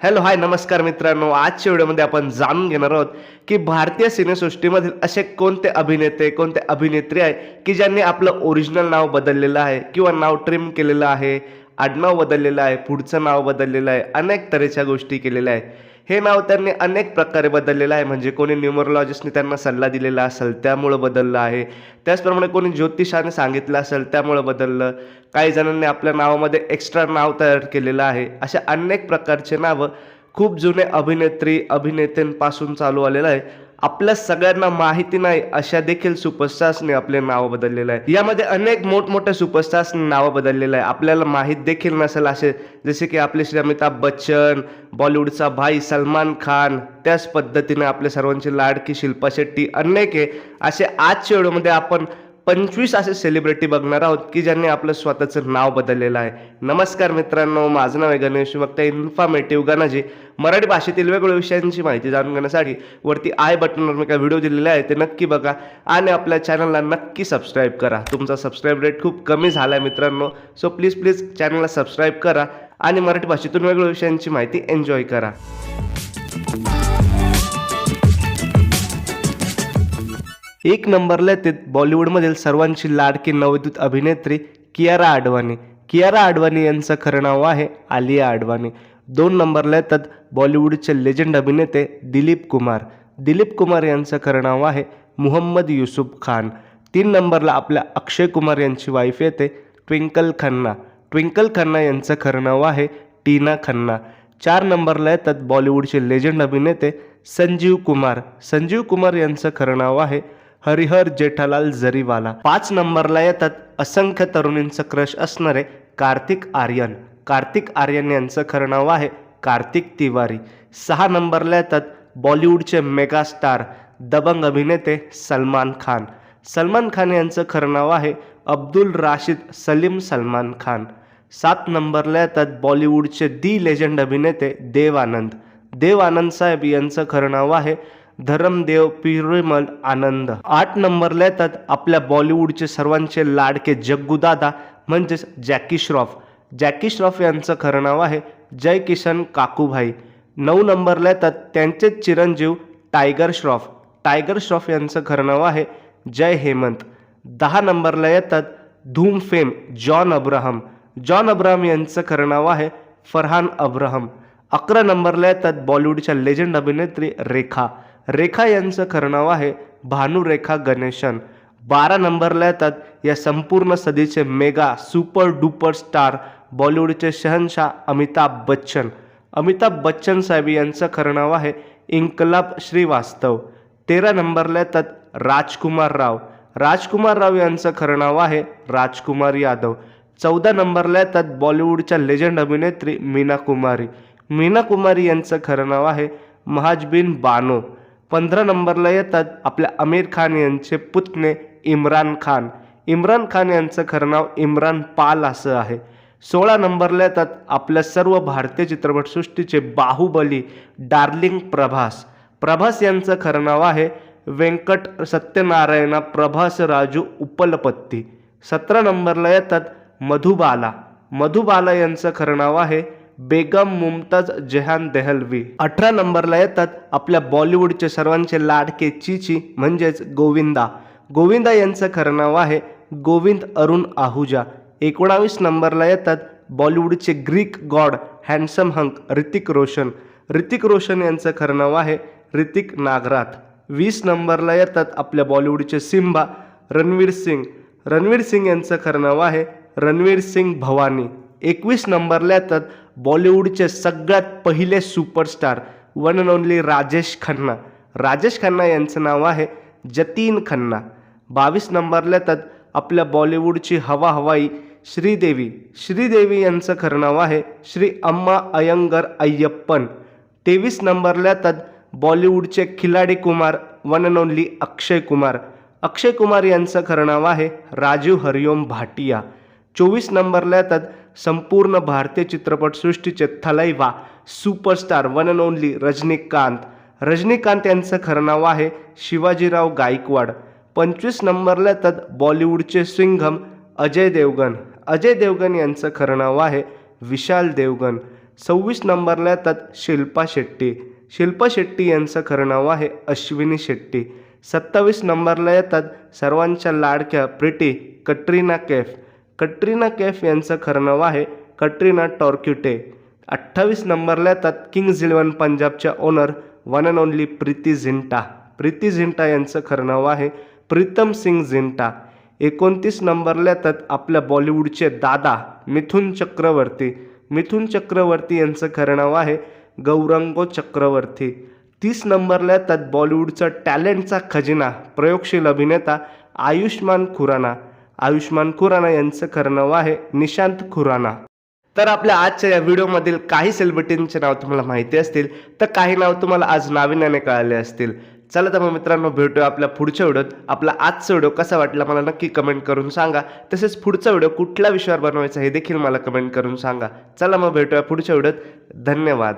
Hello hi नमस्कार मित्रांनो. आजच्या व्हिडिओमध्ये आपण जाणून घेणार आहोत की भारतीय सिनेसृष्टीमधील असे कोणते अभिनेते कोणते अभिनेत्री आहे की ज्यांनी आपलं ओरिजिनल नाव बदललेलं आहे किंवा नाव ट्रिम केलेलं आहे आडनाव बदललेलं आहे पुढचं नाव बदललेलं आहे अनेक तऱ्हेच्या गोष्टी केलेल्या आहेत हे नाव त्यांनी अनेक प्रकारे बदललेलं आहे. म्हणजे कोणी न्यूमरोलॉजिस्टने त्यांना सल्ला दिलेला असेल त्यामुळं बदललं आहे. त्याचप्रमाणे कोणी ज्योतिषाने सांगितलं असेल त्यामुळं बदललं. काही जणांनी आपल्या नावामध्ये एक्स्ट्रा नाव तयार केलेलं आहे. अशा अनेक प्रकारचे नावं खूप जुने अभिनेत्री अभिनेत्यांपासून चालू आलेलं आहे. आपल्या सगळ्यांना माहिती नाही अशा देखील सुपरस्टार्सने आपले नाव बदललेलं आहे. यामध्ये अनेक मोठमोठ्या सुपरस्टार्सने नावं बदललेलं आहे. आपल्याला माहीत देखील नसेल असे जसे की आपले श्री अमिताभ बच्चन बॉलिवूडचा भाई सलमान खान त्याच पद्धतीने आपल्या सर्वांची लाडकी शिल्पा शेट्टी अनेक आहे असे आजच्या व्हिडिओमध्ये आपण पंचवीस असे सेलिब्रिटी बघणार आहोत की ज्यांनी आपलं स्वतःचं नाव बदललेलं आहे. नमस्कार मित्रांनो माझं नाव आहे गणेश बघता इन्फॉर्मेटिव्ह गणाजी. मराठी भाषेतील वेगवेगळ्या विषयांची माहिती जाणून घेण्यासाठी वरती आय बटनवर मी काय व्हिडिओ दिलेले आहे ते नक्की बघा. आणि आपल्या चॅनलला नक्की सबस्क्राईब करा. तुमचा सबस्क्राईब रेट खूप कमी झाला आहे मित्रांनो सो प्लीज प्लीज चॅनलला सबस्क्राईब करा. आणि मराठी भाषेतून वेगवेगळ्या विषयांची माहिती एन्जॉय करा. एक नंबरला येते बॉलिवूडमधील सर्वांची लाडकी नवदूत अभिनेत्री कियारा आडवाणी. कियारा आडवाणी यांचं खरं नाव आहे आलिया आडवाणी. दोन नंबरला येतात बॉलिवूडचे लेजंड अभिनेते दिलीप कुमार. दिलीप कुमार यांचं खरं नाव आहे मुहम्मद युसुफ खान. तीन नंबरला आपल्या अक्षय कुमार यांची वाईफ येते ट्विंकल खन्ना. ट्विंकल खन्ना यांचं खरं नाव आहे टीना खन्ना. चार नंबरला येतात बॉलिवूडचे लेजंड अभिनेते संजीव कुमार. संजीव कुमार यांचं खरं नाव आहे हरिहर जेठालाल जरीवाला. पाच नंबरला येतात असंख्य तरुणींचं क्रश असणारे कार्तिक आर्यन. कार्तिक आर्यन यांचं खरं नाव आहे कार्तिक तिवारी. सहा नंबरला येतात बॉलिवूडचे मेगास्टार दबंग अभिनेते सलमान खान. सलमान खान यांचं खरं नाव आहे अब्दुल राशिद सलीम सलमान खान. सात नंबरला येतात बॉलिवूडचे दी लेजंड अभिनेते देव आनंद देव आनंद साहेब यांचं खरं नाव आहे धरमदेव पिरुमल आनंद. आठ नंबरला येतात आपल्या बॉलिवूडचे सर्वांचे लाडके जग्गूदादा म्हणजेच जॅकी श्रॉफ. जॅकी श्रॉफ यांचं खरं नाव आहे जय किशन काकूभाई. नऊ नंबरला येतात त्यांचेच चिरंजीव टायगर श्रॉफ. टायगर श्रॉफ यांचं खरं नाव आहे जय हेमंत. दहा नंबरला येतात Dhoom fame John Abraham. John Abraham यांचं खरं नाव आहे फरहान अब्राहम. अकरा नंबरला येतात बॉलिवूडच्या लेजंड अभिनेत्री रेखा. रेखा यांचं खरं नाव आहे भानुरेखा गणेशन. बारा नंबरला येतात या संपूर्ण सदीचे मेगा सुपर डुपर स्टार बॉलिवूडचे शहनशाह अमिताभ बच्चन. अमिताभ बच्चन साहेब यांचं खरं नाव आहे इन्कलाब श्रीवास्तव. तेरा नंबरला येतात राजकुमार राव. राजकुमार राव यांचं खरं नाव आहे राजकुमार यादव. चौदा नंबरला येतात बॉलिवूडच्या लेजंड अभिनेत्री मीना कुमारी मीना कुमारी यांचं खरं नाव आहे महाजबीन बानो. पंधरा नंबरला येतात आपल्या आमिर खान यांचे पुतणे इम्रान खान. इम्रान खान यांचं खरं नाव इम्रान पाल असं आहे. सोळा नंबरला येतात आपल्या सर्व भारतीय चित्रपटसृष्टीचे बाहुबली डार्लिंग प्रभास. प्रभास यांचं खरं नाव आहे व्यंकट सत्यनारायणा प्रभास राजू उपलपत्ती. सतरा नंबरला येतात मधुबाला. मधुबाला यांचं खरं नाव आहे बेगम मुमताज जेहान देहलवी. अठरा नंबरला येतात आपल्या बॉलिवूडचे सर्वांचे लाडके चिची म्हणजेच गोविंदा. गोविंदा यांचं खरं नाव आहे गोविंद अरुण आहुजा. एकोणावीस नंबरला येतात बॉलिवूडचे Greek god handsome hunk Hrithik Roshan. Hrithik Roshan यांचं खरं नाव आहे ऋतिक नागराथ. वीस नंबरला येतात आपल्या बॉलिवूडचे सिम्बा रणवीर सिंग. रणवीर सिंग यांचं खरं नाव आहे रणवीर सिंग भवानी. एकवीस नंबरला येतात बॉलिवूडचे सगळ्यात पहिले superstar one and only Rajesh Khanna. Rajesh Khanna यांचं नाव आहे जतीन खन्ना. बावीस नंबरला येतात आपल्या बॉलिवूडची हवा हवाई श्रीदेवी. श्रीदेवी यांचं खरं नाव आहे श्री अम्मा अयंगर अय्यप्पन. तेवीस नंबरला येतात बॉलिवूडचे Khiladi Kumar one and only Akshay Kumar. Akshay Kumar यांचं खरं नाव आहे राजीव हरिओम भाटिया. चोवीस नंबरला येतात संपूर्ण भारतीय चित्रपटसृष्टीचे Thalaiva superstar one and only Rajinikanth. Rajinikanth यांचं खरं नाव आहे शिवाजीराव गायकवाड. पंचवीस नंबरला येतात बॉलिवूडचे सिंघम अजय देवगण अजय देवगण यांचं खरं नाव आहे विशाल देवगण सव्वीस नंबरला येतात शिल्पा शेट्टी. शिल्पा शेट्टी यांचं खरं नाव आहे अश्विनी शेट्टी. सत्तावीस नंबरला येतात सर्वांच्या लाडक्या प्रिटी कटरीना कैफ. कटरीना कैफ यांचं खरं नाव आहे कटरीना टॉर्क्युटे. अठ्ठावीस नंबरला येतात किंग्ज इलेव्हन पंजाबच्या owner one and only Preity Zinta. Preity Zinta यांचं खरं नाव आहे प्रीतम सिंग झिंटा. एकोणतीस नंबरला येतात आपल्या बॉलिवूडचे दादा मिथुन चक्रवर्ती. मिथुन चक्रवर्ती यांचं खरं नाव आहे गौरंगो चक्रवर्ती. तीस नंबरला येतात बॉलिवूडचा टॅलेंटचा खजिना प्रयोगशील अभिनेता आयुष्मान खुराना. आयुष्मान खुराना यांचं खरं नाव आहे निशांत खुराना. तर आपल्या आजच्या या व्हिडिओमधील काही सेलिब्रिटींचे नाव तुम्हाला माहिती असतील तर काही नाव तुम्हाला आज नाविन्याने कळाले असतील. चला तर मग मित्रांनो भेटूया आपल्या पुढच्या व्हिडिओत. आपला आजचा व्हिडिओ कसा वाटला मला नक्की कमेंट करून सांगा. तसेच पुढचा व्हिडिओ कुठल्या विषयावर बनवायचा हे देखील मला कमेंट करून सांगा. चला मग भेटूया पुढच्या व्हिडिओत. धन्यवाद.